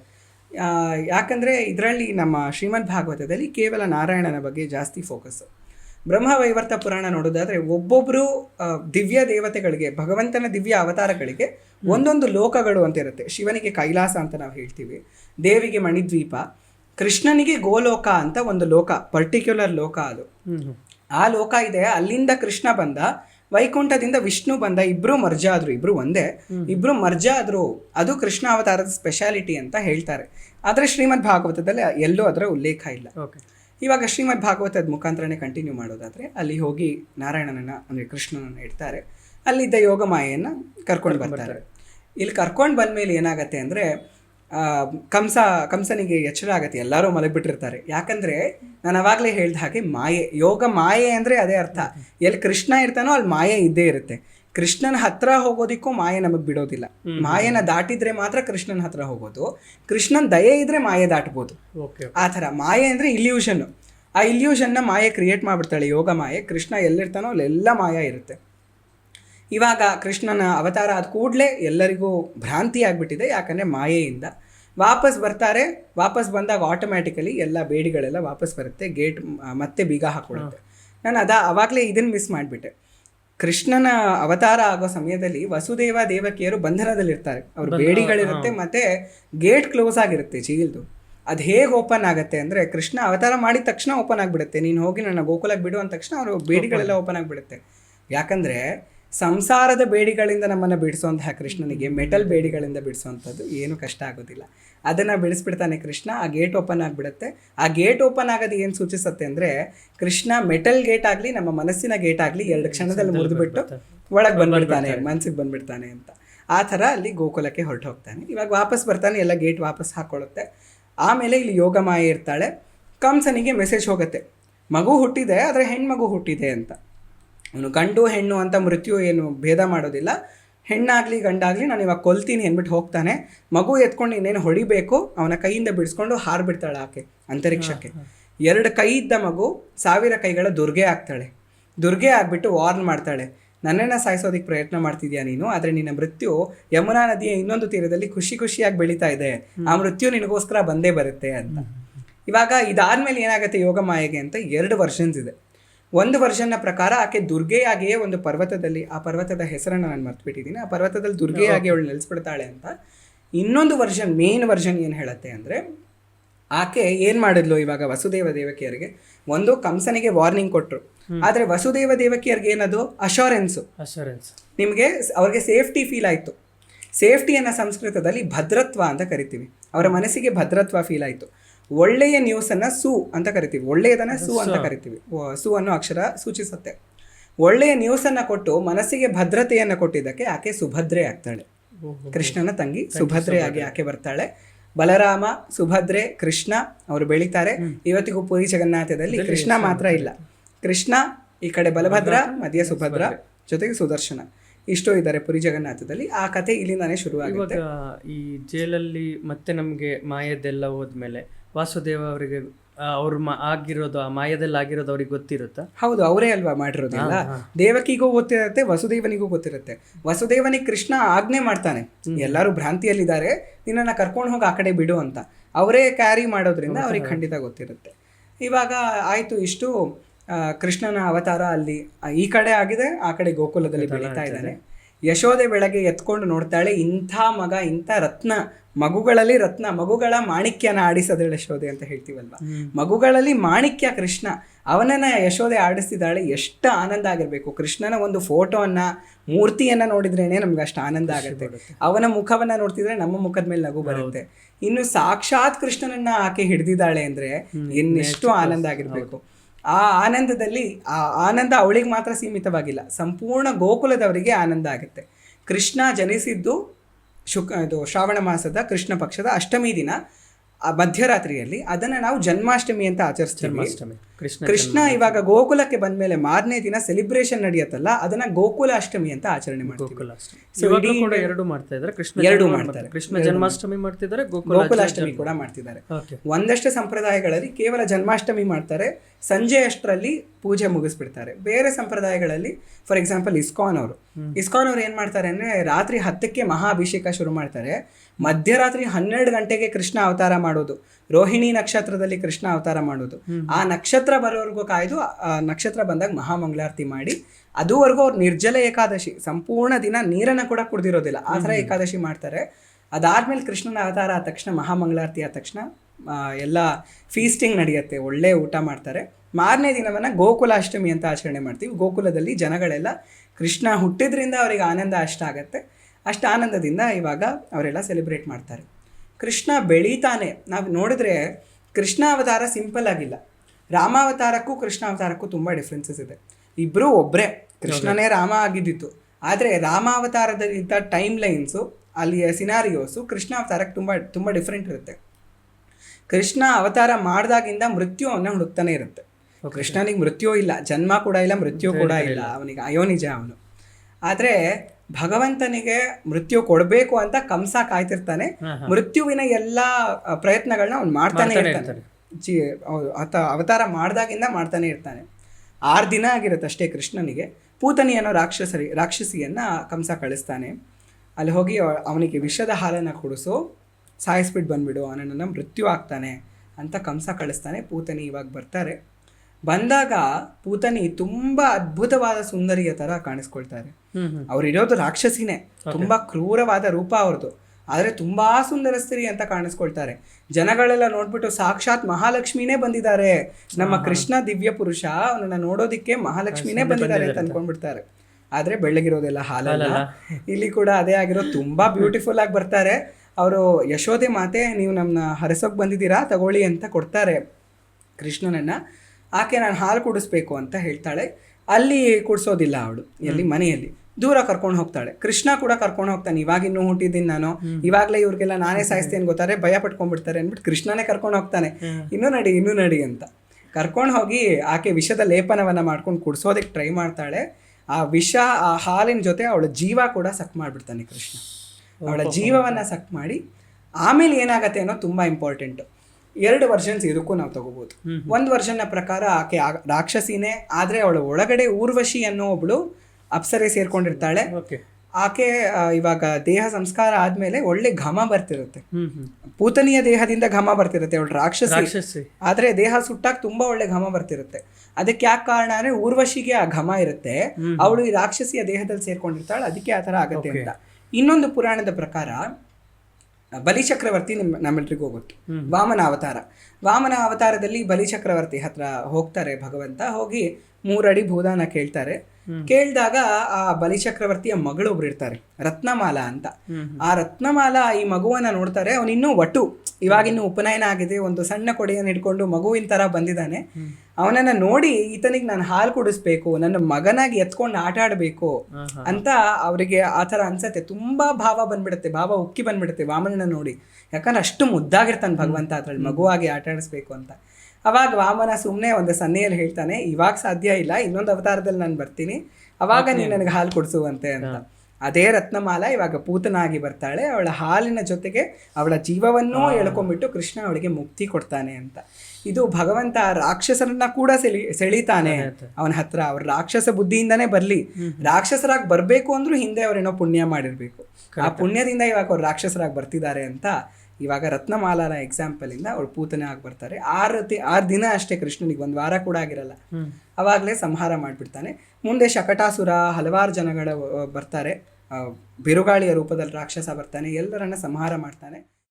ಯಾಕಂದರೆ ಇದರಲ್ಲಿ ನಮ್ಮ ಶ್ರೀಮದ್ ಭಾಗವತದಲ್ಲಿ ಕೇವಲ ನಾರಾಯಣನ ಬಗ್ಗೆ ಜಾಸ್ತಿ ಫೋಕಸ್ ಬ್ರಹ್ಮವೈವರ್ತ ಪುರಾಣ ನೋಡೋದಾದರೆ ಒಬ್ಬೊಬ್ಬರು ದಿವ್ಯ ದೇವತೆಗಳಿಗೆ ಭಗವಂತನ ದಿವ್ಯ ಅವತಾರಗಳಿಗೆ ಒಂದೊಂದು ಲೋಕಗಳು ಅಂತ ಇರುತ್ತೆ. ಶಿವನಿಗೆ ಕೈಲಾಸ ಅಂತ ನಾವು ಹೇಳ್ತೀವಿ ದೇವಿಗೆ ಮಣಿದ್ವೀಪ ಕೃಷ್ಣನಿಗೆ ಗೋಲೋಕ ಅಂತ ಒಂದು ಲೋಕ ಪರ್ಟಿಕ್ಯುಲರ್ ಲೋಕ ಅದು. ಆ ಲೋಕ ಇದೆ ಅಲ್ಲಿಂದ ಕೃಷ್ಣ ಬಂದ ವೈಕುಂಠದಿಂದ ವಿಷ್ಣು ಬಂದ ಇಬ್ರು ಮರ್ಜ ಆದ್ರು ಇಬ್ರು ಒಂದೇ. ಇಬ್ರು ಮರ್ಜ ಆದ್ರು ಅದು ಕೃಷ್ಣ ಅವತಾರದ ಸ್ಪೆಷಾಲಿಟಿ ಅಂತ ಹೇಳ್ತಾರೆ. ಆದ್ರೆ ಶ್ರೀಮದ್ ಭಾಗವತದಲ್ಲಿ ಎಲ್ಲೂ ಅದರ ಉಲ್ಲೇಖ ಇಲ್ಲ.
ಓಕೆ
ಇವಾಗ ಶ್ರೀಮದ್ ಭಾಗವತದ ಮುಖಾಂತರನೇ ಕಂಟಿನ್ಯೂ ಮಾಡೋದಾದ್ರೆ ಅಲ್ಲಿ ಹೋಗಿ ನಾರಾಯಣನನ್ನ ಅಂದ್ರೆ ಕೃಷ್ಣನನ್ನ ಇಡ್ತಾರೆ. ಅಲ್ಲಿದ್ದ ಯೋಗ ಮಾಯೆಯನ್ನ ಕರ್ಕೊಂಡು ಬರ್ತಾರೆ. ಇಲ್ಲಿ ಕರ್ಕೊಂಡು ಬಂದ್ಮೇಲೆ ಏನಾಗತ್ತೆ ಅಂದ್ರೆ ಆ, ಕಂಸ ಕಂಸನಿಗೆ ಎಚ್ಚರ ಆಗತ್ತೆ. ಎಲ್ಲರೂ ಮಲಗಿಬಿಟ್ಟಿರ್ತಾರೆ. ಯಾಕಂದ್ರೆ ನಾನು ಅವಾಗಲೇ ಹೇಳ್ದ ಹಾಗೆ ಮಾಯೆ ಯೋಗ ಮಾಯೆ ಅಂದರೆ ಅದೇ ಅರ್ಥ. ಎಲ್ಲಿ ಕೃಷ್ಣ ಇರ್ತಾನೋ ಅಲ್ಲಿ ಮಾಯೆ ಇದ್ದೇ ಇರುತ್ತೆ. ಕೃಷ್ಣನ ಹತ್ರ ಹೋಗೋದಿಕ್ಕೂ ಮಾಯೆ ನಮಗೆ ಬಿಡೋದಿಲ್ಲ. ಮಾಯೆನ ದಾಟಿದ್ರೆ ಮಾತ್ರ ಕೃಷ್ಣನ ಹತ್ರ ಹೋಗೋದು. ಕೃಷ್ಣನ ದಯೆ ಇದ್ರೆ ಮಾಯೆ ದಾಟ್ಬೋದು.
ಓಕೆ
ಆ ಥರ. ಮಾಯೆ ಅಂದರೆ ಇಲ್ಯೂಷನ್ ಆ ಇಲ್ಯೂಷನ್ನ ಮಾಯೆ ಕ್ರಿಯೇಟ್ ಮಾಡಿಬಿಡ್ತಾಳೆ ಯೋಗ ಮಾಯೆ. ಕೃಷ್ಣ ಎಲ್ಲಿರ್ತಾನೋ ಅಲ್ಲೆಲ್ಲ ಮಾಯ ಇರುತ್ತೆ. ಇವಾಗ ಕೃಷ್ಣನ ಅವತಾರ ಆದ ಕೂಡಲೇ ಎಲ್ಲರಿಗೂ ಭ್ರಾಂತಿ ಆಗಿಬಿಟ್ಟಿದೆ. ಯಾಕಂದರೆ ಮಾಯೆಯಿಂದ ವಾಪಸ್ ಬರ್ತಾರೆ ವಾಪಸ್ ಬಂದಾಗ ಆಟೋಮ್ಯಾಟಿಕಲಿ ಎಲ್ಲ ಬೇಡಿಗಳೆಲ್ಲ ವಾಪಸ್ ಬರುತ್ತೆ ಗೇಟ್ ಮತ್ತೆ ಬೀಗ ಹಾಕೊಳ್ಳುತ್ತೆ ನಾನು ಅದ ಅವಾಗಲೇ ಇದನ್ನು ಮಿಸ್ ಮಾಡಿಬಿಟ್ಟೆ. ಕೃಷ್ಣನ ಅವತಾರ ಆಗೋ ಸಮಯದಲ್ಲಿ ವಸುದೇವ ದೇವಕಿಯರು ಬಂಧನದಲ್ಲಿರ್ತಾರೆ. ಅವ್ರ ಬೇಡಿಗಳಿರುತ್ತೆ ಮತ್ತೆ ಗೇಟ್ ಕ್ಲೋಸ್ ಆಗಿರುತ್ತೆ ಜೀಲ್ದು ಅದು ಹೇಗೆ ಓಪನ್ ಆಗುತ್ತೆ ಅಂದರೆ ಕೃಷ್ಣ ಅವತಾರ ಮಾಡಿದ ತಕ್ಷಣ ಓಪನ್ ಆಗಿಬಿಡುತ್ತೆ. ನೀನು ಹೋಗಿ ನನ್ನ ಗೋಕುಲಕ್ಕೆ ಬಿಡು ಅಂದ ತಕ್ಷಣ ಅವರು ಬೇಡಿಗಳೆಲ್ಲ ಓಪನ್ ಆಗಿಬಿಡುತ್ತೆ. ಯಾಕಂದರೆ ಸಂಸಾರದ ಬೇಡಿಗಳಿಂದ ನಮ್ಮನ್ನು ಬಿಡಿಸುವಂತಹ ಕೃಷ್ಣನಿಗೆ ಮೆಟಲ್ ಬೇಡಿಗಳಿಂದ ಬಿಡಿಸುವಂಥದ್ದು ಏನು ಕಷ್ಟ ಆಗೋದಿಲ್ಲ. ಅದನ್ನು ಬಿಡಿಸ್ಬಿಡ್ತಾನೆ ಕೃಷ್ಣ ಆ ಗೇಟ್ ಓಪನ್ ಆಗಿಬಿಡುತ್ತೆ. ಆ ಗೇಟ್ ಓಪನ್ ಆಗೋದು ಏನು ಸೂಚಿಸುತ್ತೆ ಅಂದರೆ ಕೃಷ್ಣ ಮೆಟಲ್ ಗೇಟ್ ಆಗಲಿ ನಮ್ಮ ಮನಸ್ಸಿನ ಗೇಟ್ ಆಗಲಿ ಎರಡು ಕ್ಷಣದಲ್ಲಿ ಮುರಿದುಬಿಟ್ಟು ಒಳಗೆ ಬಂದ್ಬಿಡ್ತಾನೆ ಮನಸ್ಸಿಗೆ ಬಂದ್ಬಿಡ್ತಾನೆ ಅಂತ. ಆ ಥರ ಅಲ್ಲಿ ಗೋಕುಲಕ್ಕೆ ಹೊರಟು ಹೋಗ್ತಾನೆ. ಇವಾಗ ವಾಪಸ್ ಬರ್ತಾನೆ ಎಲ್ಲ ಗೇಟ್ ವಾಪಸ್ ಹಾಕ್ಕೊಳ್ಳುತ್ತೆ ಆಮೇಲೆ ಇಲ್ಲಿ ಯೋಗ ಮಾಯೆ ಇರ್ತಾಳೆ. ಕಂಸನಿಗೆ ಮೆಸೇಜ್ ಹೋಗುತ್ತೆ. ಮಗು ಹುಟ್ಟಿದೆ ಆದರೆ ಹೆಣ್ಮಗು ಹುಟ್ಟಿದೆ ಅಂತ. ಅವನು ಗಂಡು ಹೆಣ್ಣು ಅಂತ ಮೃತ್ಯು ಏನು ಭೇದ ಮಾಡೋದಿಲ್ಲ. ಹೆಣ್ಣಾಗಲಿ ಗಂಡಾಗಲಿ ನಾನು ಇವಾಗ ಕೊಲ್ತೀನಿ ಅಂದ್ಬಿಟ್ಟು ಹೋಗ್ತಾನೆ. ಮಗು ಎತ್ಕೊಂಡು ಇನ್ನೇನು ಹೊಡಿಬೇಕು? ಅವನ ಕೈಯಿಂದ ಬಿಡಿಸ್ಕೊಂಡು ಹಾರ್ಬಿಡ್ತಾಳೆ ಆಕೆ ಅಂತರಿಕ್ಷಕ್ಕೆ. ಎರಡು ಕೈ ಇದ್ದ ಮಗು ಸಾವಿರ ಕೈಗಳ ದುರ್ಗೆ ಆಗ್ತಾಳೆ. ದುರ್ಗೆ ಆಗಿಬಿಟ್ಟು ವಾರ್ನ್ ಮಾಡ್ತಾಳೆ. ನನ್ನನ್ನು ಸಾಯಿಸೋದಕ್ಕೆ ಪ್ರಯತ್ನ ಮಾಡ್ತಿದ್ಯಾ ನೀನು? ಆದರೆ ನಿನ್ನ ಮೃತ್ಯು ಯಮುನಾ ನದಿಯ ಇನ್ನೊಂದು ತೀರದಲ್ಲಿ ಖುಷಿ ಖುಷಿಯಾಗಿ ಬೆಳೀತಾ ಇದೆ. ಆ ಮೃತ್ಯು ನಿನಗೋಸ್ಕರ ಬಂದೇ ಬರುತ್ತೆ ಅಂತ. ಇವಾಗ ಇದಾದ್ಮೇಲೆ ಏನಾಗುತ್ತೆ ಯೋಗ ಮಾಯೆಗೆ ಅಂತ ಎರಡು ವರ್ಷನ್ಸ್ ಇದೆ. ಒಂದು ವರ್ಷನ್ನ ಪ್ರಕಾರ ಆಕೆ ದುರ್ಗೆಯಾಗಿಯೇ ಒಂದು ಪರ್ವತದಲ್ಲಿ ಆ ಪರ್ವತದ ಹೆಸರನ್ನ ನಾನು ಮರ್ತ್ಬಿಟ್ಟಿದ್ದೀನಿ ಆ ಪರ್ವತದಲ್ಲಿ ದುರ್ಗೆಯಾಗಿ ಅವಳು ನೆಲೆಸ್ಬಿಡ್ತಾಳೆ ಅಂತ. ಇನ್ನೊಂದು ವರ್ಷನ್ ಮೇನ್ ವರ್ಷನ್ ಏನು ಹೇಳುತ್ತೆ ಅಂದರೆ ಆಕೆ ಏನು ಮಾಡಿದ್ಲು ಇವಾಗ ವಸುದೇವ ದೇವಕಿಯರಿಗೆ? ಒಂದು ಕಂಸನಿಗೆ ವಾರ್ನಿಂಗ್ ಕೊಟ್ಟರು ಆದರೆ ವಸುದೇವ ದೇವಕಿಯರಿಗೆ ಏನದು? ಅಶೋರೆನ್ಸು
ಅಶೋರೆನ್ಸ್
ನಿಮಗೆ ಅವ್ರಿಗೆ ಸೇಫ್ಟಿ ಫೀಲ್ ಆಯಿತು. ಸೇಫ್ಟಿಯನ್ನು ಸಂಸ್ಕೃತದಲ್ಲಿ ಭದ್ರತ್ವ ಅಂತ ಕರಿತೀವಿ. ಅವರ ಮನಸ್ಸಿಗೆ ಭದ್ರತ್ವ ಫೀಲ್ ಆಯಿತು. ಒಳ್ಳೆಯ ನ್ಯೂಸನ್ನು ಸು ಅಂತ ಕರಿತೀವಿ. ಒಳ್ಳೆಯದನ್ನ ಸು ಅಂತ ಕರಿತೀವಿ. ಸು ಅನ್ನೋ ಅಕ್ಷರ ಸೂಚಿಸುತ್ತೆ. ಒಳ್ಳೆಯ ನ್ಯೂಸನ್ನು ಕೊಟ್ಟು ಮನಸ್ಸಿಗೆ ಭದ್ರತೆಯನ್ನು ಕೊಟ್ಟಿದ್ದಕ್ಕೆ ಆಕೆ ಸುಭದ್ರೆ ಆಗ್ತಾಳೆ. ಕೃಷ್ಣನ ತಂಗಿ ಸುಭದ್ರೆಯಾಗಿ ಆಕೆ ಬರ್ತಾಳೆ. ಬಲರಾಮ ಸುಭದ್ರೆ ಕೃಷ್ಣ ಅವರು ಬೆಳೀತಾರೆ. ಇವತ್ತಿಗೂ ಪುರಿ ಜಗನ್ನಾಥದಲ್ಲಿ ಕೃಷ್ಣ ಮಾತ್ರ ಇಲ್ಲ. ಕೃಷ್ಣ ಈ ಕಡೆ ಬಲಭದ್ರ ಮಧ್ಯ ಸುಭದ್ರ. ಜೊತೆಗೆ ಸುದರ್ಶನ. ಇಷ್ಟು ಇದ್ದಾರೆ ಪುರಿ ಜಗನ್ನಾಥದಲ್ಲಿ. ಆ ಕತೆ ಇಲ್ಲಿಂದಾನೇ ಶುರುವಾಗುತ್ತೆ.
ಈ ಜೈಲಲ್ಲಿ ಮತ್ತೆ ನಮಗೆ ಮಾಯದೆಲ್ಲ ಹೋದ್ಮೇಲೆ ವಾಸುದೇವ ಅವರಿಗೆ ಅವ್ರು ಆಗಿರೋದು ಆ ಮಾಯದಲ್ಲಿ ಆಗಿರೋದು ಅವ್ರಿಗೆ ಗೊತ್ತಿರುತ್ತಾ?
ಹೌದು ಅವರೇ ಅಲ್ವಾ ಮಾಡಿರೋದಿಲ್ಲ? ದೇವಕಿಗೂ ಗೊತ್ತಿರುತ್ತೆ ವಸುದೇವನಿಗೂ ಗೊತ್ತಿರುತ್ತೆ. ವಸುದೇವನಿಗೆ ಕೃಷ್ಣ ಆಜ್ಞೆ ಮಾಡ್ತಾನೆ. ಎಲ್ಲರೂ ಭ್ರಾಂತಿಯಲ್ಲಿದ್ದಾರೆ ನಿನ್ನನ್ನು ಕರ್ಕೊಂಡು ಹೋಗಿ ಆ ಕಡೆ ಬಿಡು ಅಂತ. ಅವರೇ ಕ್ಯಾರಿ ಮಾಡೋದ್ರಿಂದ ಅವ್ರಿಗೆ ಖಂಡಿತ ಗೊತ್ತಿರುತ್ತೆ. ಇವಾಗ ಆಯಿತು ಇಷ್ಟು. ಕೃಷ್ಣನ ಅವತಾರ ಅಲ್ಲಿ ಈ ಕಡೆ ಆಗಿದೆ ಆ ಕಡೆ ಗೋಕುಲದಲ್ಲಿ ಬೆಳೀತಾ ಇದ್ದಾನೆ. ಯಶೋದೆ ಬೆಳಗ್ಗೆ ಎತ್ಕೊಂಡು ನೋಡ್ತಾಳೆ ಇಂಥ ಮಗ ಇಂಥ ರತ್ನ ಮಗುಗಳಲ್ಲಿ ರತ್ನ ಮಗುಗಳ ಮಾಣಿಕ್ಯನ ಆಡಿಸದಳು ಯಶೋದೆ ಅಂತ ಹೇಳ್ತೀವಲ್ವಾ? ಮಗುಗಳಲ್ಲಿ ಮಾಣಿಕ್ಯ ಕೃಷ್ಣ ಅವನನ್ನ ಯಶೋದೆ ಆಡಿಸ್ತಿದ್ದಾಳೆ ಎಷ್ಟು ಆನಂದ ಆಗಿರ್ಬೇಕು. ಕೃಷ್ಣನ ಒಂದು ಫೋಟೋವನ್ನ ಮೂರ್ತಿಯನ್ನ ನೋಡಿದ್ರೇನೆ ನಮ್ಗೆ ಅಷ್ಟು ಆನಂದ ಆಗುತ್ತೆ. ಅವನ ಮುಖವನ್ನ ನೋಡ್ತಿದ್ರೆ ನಮ್ಮ ಮುಖದ ಮೇಲೆ ನಗು ಬರುತ್ತೆ. ಇನ್ನು ಸಾಕ್ಷಾತ್ ಕೃಷ್ಣನನ್ನ ಆಕೆ ಹಿಡಿದಿದ್ದಾಳೆ ಅಂದ್ರೆ ಇನ್ನೆಷ್ಟು ಆನಂದ ಆಗಿರ್ಬೇಕು. ಆ ಆನಂದದಲ್ಲಿ, ಆ ಆನಂದ ಅವಳಿಗೆ ಮಾತ್ರ ಸೀಮಿತವಾಗಿಲ್ಲ. ಸಂಪೂರ್ಣ ಗೋಕುಲದವರಿಗೆ ಆನಂದ ಆಗುತ್ತೆ. ಕೃಷ್ಣ ಜನಿಸಿದ್ದು ಶುಕ್, ಇದು ಶ್ರಾವಣ ಮಾಸದ ಕೃಷ್ಣ ಪಕ್ಷದ ಅಷ್ಟಮಿ ದಿನ ಮಧ್ಯರಾತ್ರಿಯಲ್ಲಿ. ಅದನ್ನ ನಾವು ಜನ್ಮಾಷ್ಟಮಿ ಅಂತ ಆಚರಿಸ್ತೀವಿ.
ಅಷ್ಟಮಿ ಕೃಷ್ಣ
ಇವಾಗ ಗೋಕುಲಕ್ಕೆ ಬಂದ ಮೇಲೆ ಮಾರನೇ ದಿನ ಸೆಲೆಬ್ರೇಷನ್ ನಡೆಯುತ್ತಲ್ಲ ಅದನ್ನ ಗೋಕುಲ ಅಷ್ಟಮಿ ಅಂತ ಆಚರಣೆ
ಕೂಡ ಎರಡು ಮಾಡ್ತಾ ಇದ್ದಾರೆ. ಕೃಷ್ಣ
ಎರಡು ಮಾಡ್ತಾರೆ.
ಕೃಷ್ಣ ಜನ್ಮಾಷ್ಟಮಿ ಮಾಡ್ತಿದ್ದಾರೆ ಗೋಕುಲ
ಗೋಕುಲಾಷ್ಟಮಿ ಕೂಡ ಮಾಡ್ತಿದ್ದಾರೆ. ಒಂದಷ್ಟು ಸಂಪ್ರದಾಯಗಳಲ್ಲಿ ಕೇವಲ ಜನ್ಮಾಷ್ಟಮಿ ಮಾಡ್ತಾರೆ ಸಂಜೆ ಅಷ್ಟರಲ್ಲಿ ಪೂಜೆ ಮುಗಿಸ್ಬಿಡ್ತಾರೆ. ಬೇರೆ ಸಂಪ್ರದಾಯಗಳಲ್ಲಿ ಫಾರ್ ಎಕ್ಸಾಂಪಲ್ ಇಸ್ಕಾನ್ ಅವರು. ಇಸ್ಕಾನ್ ಅವ್ರು ಏನ್ ಮಾಡ್ತಾರೆ ಅಂದ್ರೆ ರಾತ್ರಿ ಹತ್ತಕ್ಕೆ ಮಹಾಭಿಷೇಕ ಶುರು ಮಾಡ್ತಾರೆ. ಮಧ್ಯರಾತ್ರಿ ಹನ್ನೆರಡು ಗಂಟೆಗೆ ಕೃಷ್ಣ ಅವತಾರ ಮಾಡೋದು. ರೋಹಿಣಿ ನಕ್ಷತ್ರದಲ್ಲಿ ಕೃಷ್ಣ ಅವತಾರ ಮಾಡೋದು. ಆ ನಕ್ಷತ್ರ ಬರೋವರೆಗೂ ಕಾಯ್ದು ಆ ನಕ್ಷತ್ರ ಬಂದಾಗ ಮಹಾಮಂಗಳಾರತಿ ಮಾಡಿ ಅದುವರೆಗೂ ಅವ್ರು ನಿರ್ಜಲ ಏಕಾದಶಿ ಸಂಪೂರ್ಣ ದಿನ ನೀರನ್ನು ಕೂಡ ಕುಡ್ದಿರೋದಿಲ್ಲ. ಆ ಥರ ಏಕಾದಶಿ ಮಾಡ್ತಾರೆ. ಅದಾದ್ಮೇಲೆ ಕೃಷ್ಣನ ಅವತಾರ ಆದ ತಕ್ಷಣ ಮಹಾಮಂಗಳಾರತಿ ಆದ ತಕ್ಷಣ ಎಲ್ಲ ಫೀಸ್ಟಿಂಗ್ ನಡೆಯುತ್ತೆ ಒಳ್ಳೆ ಊಟ ಮಾಡ್ತಾರೆ. ಮಾರನೇ ದಿನವನ್ನ ಗೋಕುಲಾಷ್ಟಮಿ ಅಂತ ಆಚರಣೆ ಮಾಡ್ತೀವಿ. ಗೋಕುಲದಲ್ಲಿ ಜನಗಳೆಲ್ಲ ಕೃಷ್ಣ ಹುಟ್ಟಿದ್ರಿಂದ ಅವರಿಗೆ ಆನಂದ ಅಷ್ಟ ಆಗತ್ತೆ ಅಷ್ಟು ಆನಂದದಿಂದ ಇವಾಗ ಅವರೆಲ್ಲ ಸೆಲೆಬ್ರೇಟ್ ಮಾಡ್ತಾರೆ. ಕೃಷ್ಣ ಬೆಳೀತಾನೆ. ನಾವು ನೋಡಿದ್ರೆ ಕೃಷ್ಣ ಅವತಾರ ಸಿಂಪಲ್ ಆಗಿಲ್ಲ. ರಾಮಾವತಾರಕ್ಕೂ ಕೃಷ್ಣ ಅವತಾರಕ್ಕೂ ತುಂಬ ಡಿಫ್ರೆನ್ಸಸ್ ಇದೆ. ಇಬ್ಬರೂ ಒಬ್ಬರೇ ಕೃಷ್ಣನೇ ರಾಮ ಆಗಿದ್ದಿತ್ತು. ಆದರೆ ರಾಮಾವತಾರದಲ್ಲಿದ್ದ ಟೈಮ್ ಲೈನ್ಸು ಅಲ್ಲಿಯ ಸಿನಾರಿಯೋಸು ಕೃಷ್ಣ ಅವತಾರಕ್ಕೆ ತುಂಬ ತುಂಬ ಡಿಫ್ರೆಂಟ್ ಇರುತ್ತೆ. ಕೃಷ್ಣ ಅವತಾರ ಮಾಡಿದಾಗಿಂದ ಮೃತ್ಯು ಅವನ್ನ ಹುಡುಕ್ತಾನೆ ಇರುತ್ತೆ. ಕೃಷ್ಣನಿಗೆ ಮೃತ್ಯು ಇಲ್ಲ. ಜನ್ಮ ಕೂಡ ಇಲ್ಲ ಮೃತ್ಯು ಕೂಡ ಇಲ್ಲ. ಅವನಿಗೆ ಅಯೋನಿಜ ಅವನು. ಆದರೆ ಭಗವಂತನಿಗೆ ಮೃತ್ಯು ಕೊಡಬೇಕು ಅಂತ ಕಂಸ ಕಾಯ್ತಿರ್ತಾನೆ. ಮೃತ್ಯುವಿನ ಎಲ್ಲ ಪ್ರಯತ್ನಗಳನ್ನ ಅವ್ನು ಮಾಡ್ತಾನೆ ಇರ್ತಾನೆ. ಜಿ ಆತ ಅವತಾರ ಮಾಡ್ದಾಗಿಂದ ಮಾಡ್ತಾನೆ ಇರ್ತಾನೆ. ಆರು ದಿನ ಆಗಿರುತ್ತೆ ಅಷ್ಟೇ ಕೃಷ್ಣನಿಗೆ. ಪೂತನಿ ಅನ್ನೋ ರಾಕ್ಷಸರಿ ರಾಕ್ಷಸಿಯನ್ನ ಕಂಸ ಕಳಿಸ್ತಾನೆ. ಅಲ್ಲಿ ಹೋಗಿ ಅವ- ಅವನಿಗೆ ವಿಷದ ಹಾಲನ್ನು ಕೊಡಿಸು ಸಾಯಿಸ್ಬಿಟ್ಟು ಬಂದ್ಬಿಡು ಅವನನ್ನ ಮೃತ್ಯು ಆಗ್ತಾನೆ ಅಂತ ಕಂಸ ಕಳಿಸ್ತಾನೆ ಪೂತನಿ ಇವಾಗ ಬರ್ತಾರೆ. ಬಂದಾಗ ಪೂತನಿ ತುಂಬಾ ಅದ್ಭುತವಾದ ಸುಂದರಿಯ ತರ ಕಾಣಿಸ್ಕೊಳ್ತಾರೆ. ಅವ್ರು ಇರೋದು ರಾಕ್ಷಸಿನೇ. ತುಂಬಾ ಕ್ರೂರವಾದ ರೂಪ ಅವ್ರದ್ದು. ಆದ್ರೆ ತುಂಬಾ ಸುಂದರ ಸ್ತ್ರೀ ಅಂತ ಕಾಣಿಸ್ಕೊಳ್ತಾರೆ. ಜನಗಳೆಲ್ಲ ನೋಡ್ಬಿಟ್ಟು ಸಾಕ್ಷಾತ್ ಮಹಾಲಕ್ಷ್ಮಿನೇ ಬಂದಿದ್ದಾರೆ. ನಮ್ಮ ಕೃಷ್ಣ ದಿವ್ಯ ಪುರುಷ ಅವನನ್ನ ನೋಡೋದಿಕ್ಕೆ ಮಹಾಲಕ್ಷ್ಮಿನೇ ಬಂದಿದ್ದಾರೆ ಅಂತ ಅನ್ಕೊಂಡ್ಬಿಡ್ತಾರೆ. ಆದ್ರೆ ಬೆಳ್ಳಗಿರೋದೆಲ್ಲ ಹಾಲಲ್ಲ. ಇಲ್ಲಿ ಕೂಡ ಅದೇ ಆಗಿರೋ ತುಂಬಾ ಬ್ಯೂಟಿಫುಲ್ ಆಗಿ ಬರ್ತಾರೆ. ಅವರು ಯಶೋಧೆ ಮಾತೆ ನೀವು ನಮ್ಮನ್ನ ಹರಸೋಕ್ ಬಂದಿದ್ದೀರಾ? ತಗೊಳ್ಳಿ ಅಂತ ಕೊಡ್ತಾರೆ ಕೃಷ್ಣನನ್ನ. ಆಕೆ ನಾನು ಹಾಲು ಕುಡಿಸ್ಬೇಕು ಅಂತ ಹೇಳ್ತಾಳೆ. ಅಲ್ಲಿ ಕುಡಿಸೋದಿಲ್ಲ ಅವಳು ಎಲ್ಲಿ? ಮನೆಯಲ್ಲಿ. ದೂರ ಕರ್ಕೊಂಡು ಹೋಗ್ತಾಳೆ. ಕೃಷ್ಣ ಕೂಡ ಕರ್ಕೊಂಡು ಹೋಗ್ತಾನೆ. ಇವಾಗ ಇನ್ನೂ ಹುಟ್ಟಿದ್ದೀನಿ ನಾನು. ಇವಾಗಲೇ ಇವ್ರಿಗೆಲ್ಲ ನಾನೇ ಸಾಯಿಸ್ತೇನೆ ಗೊತ್ತಾರೆ ಭಯ ಪಟ್ಕೊಂಡ್ಬಿಡ್ತಾರೆ ಅಂದ್ಬಿಟ್ಟು ಕೃಷ್ಣನೇ ಕರ್ಕೊಂಡು ಹೋಗ್ತಾನೆ. ಇನ್ನೂ ನಡಿ ಇನ್ನೂ ನಡಿ ಅಂತ. ಕರ್ಕೊಂಡು ಹೋಗಿ ಆಕೆ ವಿಷದ ಲೇಪನವನ್ನ ಮಾಡ್ಕೊಂಡು ಕುಡಿಸೋದಕ್ಕೆ ಟ್ರೈ ಮಾಡ್ತಾಳೆ. ಆ ವಿಷ ಆ ಹಾಲಿನ ಜೊತೆ ಅವಳ ಜೀವ ಕೂಡ ಸಕ್ ಮಾಡಿಬಿಡ್ತಾನೆ ಕೃಷ್ಣ. ಅವಳ ಜೀವವನ್ನ ಸಕ್ ಮಾಡಿ ಆಮೇಲೆ ಏನಾಗತ್ತೆ ಅನ್ನೋದು ತುಂಬಾ ಇಂಪಾರ್ಟೆಂಟ್ ಎರಡು ವರ್ಷನ್ಸ್ ಇದಕ್ಕೂ ನಾವು ತಗೋಬಹುದು ಒಂದು ವರ್ಷನ ಪ್ರಕಾರ ಆಕೆ ರಾಕ್ಷಸಿನೇ ಆದ್ರೆ ಅವಳ ಒಳಗಡೆ ಊರ್ವಶಿ ಅನ್ನೋ ಒಬ್ಳು ಅಪ್ಸರೆ ಸೇರ್ಕೊಂಡಿರ್ತಾಳೆ. ಆಕೆ ಇವಾಗ ದೇಹ ಸಂಸ್ಕಾರ ಆದ್ಮೇಲೆ ಒಳ್ಳೆ ಘಮ ಬರ್ತಿರುತ್ತೆ. ಪೂತನಿಯ ದೇಹದಿಂದ ಘಮ ಬರ್ತಿರುತ್ತೆ ಅವಳು ರಾಕ್ಷಸಿ. ಆದ್ರೆ ದೇಹ ಸುಟ್ಟಾಗ ತುಂಬಾ ಒಳ್ಳೆ ಘಮ ಬರ್ತಿರುತ್ತೆ. ಅದಕ್ಕೆ ಯಾಕೆ ಕಾರಣ ಅಂದ್ರೆ ಊರ್ವಶಿಗೆ ಆ ಘಮ ಇರುತ್ತೆ. ಅವಳು ಈ ರಾಕ್ಷಸಿಯ ದೇಹದಲ್ಲಿ ಸೇರ್ಕೊಂಡಿರ್ತಾಳೆ ಅದಕ್ಕೆ ಆ ತರ ಆಗತ್ತೆ ಅಂತ. ಇನ್ನೊಂದು ಪುರಾಣದ ಪ್ರಕಾರ ಬಲಿ ಚಕ್ರವರ್ತಿ ನಿಮ್ ನಮ್ಮೆಲ್ರಿಗೂ ಗೊತ್ತು. ವಾಮನ ಅವತಾರ. ವಾಮನ ಅವತಾರದಲ್ಲಿ ಬಲಿ ಚಕ್ರವರ್ತಿ ಹತ್ರ ಹೋಗ್ತಾರೆ ಭಗವಂತ. ಹೋಗಿ ಮೂರಡಿ ಭೂದಾನ ಕೇಳ್ತಾರೆ. ಕೇಳಿದಾಗ ಆ ಬಲಿ ಚಕ್ರವರ್ತಿಯ ಮಗಳು ಒಬ್ರು ಇರ್ತಾರೆ ರತ್ನಮಾಲಾ ಅಂತ. ಆ ರತ್ನಮಾಲಾ ಈ ಮಗುವನ್ನ ನೋಡ್ತಾರೆ ಅವನಿನ್ನೂ ವಟು ಇವಾಗಿನ್ನು ಉಪನಯನ ಆಗಿದೆ ಒಂದು ಸಣ್ಣ ಕೊಡೆಯನ್ನು ಹಿಡ್ಕೊಂಡು ಮಗುವಿನ ತರ ಬಂದಿದ್ದಾನೆ. ಅವನನ್ನ ನೋಡಿ ಈತನಿಗೆ ನಾನು ಹಾಲು ಕುಡಿಸ್ಬೇಕು ನನ್ನ ಮಗನಾಗಿ ಎತ್ಕೊಂಡು ಆಟ ಆಡಬೇಕು ಅಂತ ಅವರಿಗೆ ಆ ಥರ ಅನ್ಸತ್ತೆ. ತುಂಬಾ ಭಾವ ಬಂದ್ಬಿಡುತ್ತೆ ಭಾವ ಉಕ್ಕಿ ಬಂದ್ಬಿಡುತ್ತೆ ವಾಮನನ ನೋಡಿ. ಯಾಕಂದ್ರೆ ಅಷ್ಟು ಮುದ್ದಾಗಿರ್ತಾನೆ ಭಗವಂತ ಅದ್ರಲ್ಲಿ ಮಗುವಾಗಿ ಆಟ ಆಡಿಸ್ಬೇಕು ಅಂತ. ಅವಾಗ ವಾಮನ ಸುಮ್ಮನೆ ಒಂದು ಸನ್ನೆಯಲ್ಲಿ ಹೇಳ್ತಾನೆ ಇವಾಗ ಸಾಧ್ಯ ಇಲ್ಲ ಇನ್ನೊಂದು ಅವತಾರದಲ್ಲಿ ನಾನು ಬರ್ತೀನಿ. ಅವಾಗ ನೀನು ನನಗೆ ಹಾಲು ಕೊಡಿಸುವಂತೆ ಅಂತ. ಅದೇ ರತ್ನಮಾಲ ಇವಾಗ ಪೂತನಾಗಿ ಬರ್ತಾಳೆ. ಅವಳ ಹಾಲಿನ ಜೊತೆಗೆ ಅವಳ ಜೀವವನ್ನೂ ಎಳ್ಕೊಂಡ್ಬಿಟ್ಟು ಕೃಷ್ಣ ಅವಳಿಗೆ ಮುಕ್ತಿ ಕೊಡ್ತಾನೆ ಅಂತ. ಇದು ಭಗವಂತ ರಾಕ್ಷಸರನ್ನ ಕೂಡ ಸೆಳಿ ಸೆಳೀತಾನೆ. ಅವನ ಹತ್ರ ಅವ್ರ ರಾಕ್ಷಸ ಬುದ್ಧಿಯಿಂದಾನೇ ಬರ್ಲಿ. ರಾಕ್ಷಸರಾಗಿ ಬರಬೇಕು ಅಂದ್ರೂ ಹಿಂದೆ ಅವರೇನೋ ಪುಣ್ಯ ಮಾಡಿರ್ಬೇಕು. ಆ ಪುಣ್ಯದಿಂದ ಇವಾಗ ಅವ್ರು ರಾಕ್ಷಸರಾಗಿ ಬರ್ತಿದ್ದಾರೆ ಅಂತ ಇವಾಗ ರತ್ನಮಾಲಾನ ಎಕ್ಸಾಂಪಲ್ ಇಂದ ಅವ್ರು ಪೂತನೆ ಆಗಿ ಬರ್ತಾರೆ. ಆರು ತಿ ಆರು ದಿನ ಅಷ್ಟೇ ಕೃಷ್ಣನಿಗೆ ಒಂದು ವಾರ ಕೂಡ ಆಗಿರಲ್ಲ. ಅವಾಗಲೇ ಸಂಹಾರ ಮಾಡಿಬಿಡ್ತಾನೆ. ಮುಂದೆ ಶಕಟಾಸುರ ಹಲವಾರು ಜನಗಳ ಬರ್ತಾರೆ. ಬಿರುಗಾಳಿಯ ರೂಪದಲ್ಲಿ ರಾಕ್ಷಸ ಬರ್ತಾನೆ. ಎಲ್ಲರನ್ನ ಸಂಹಾರ ಮಾಡ್ತಾನೆ.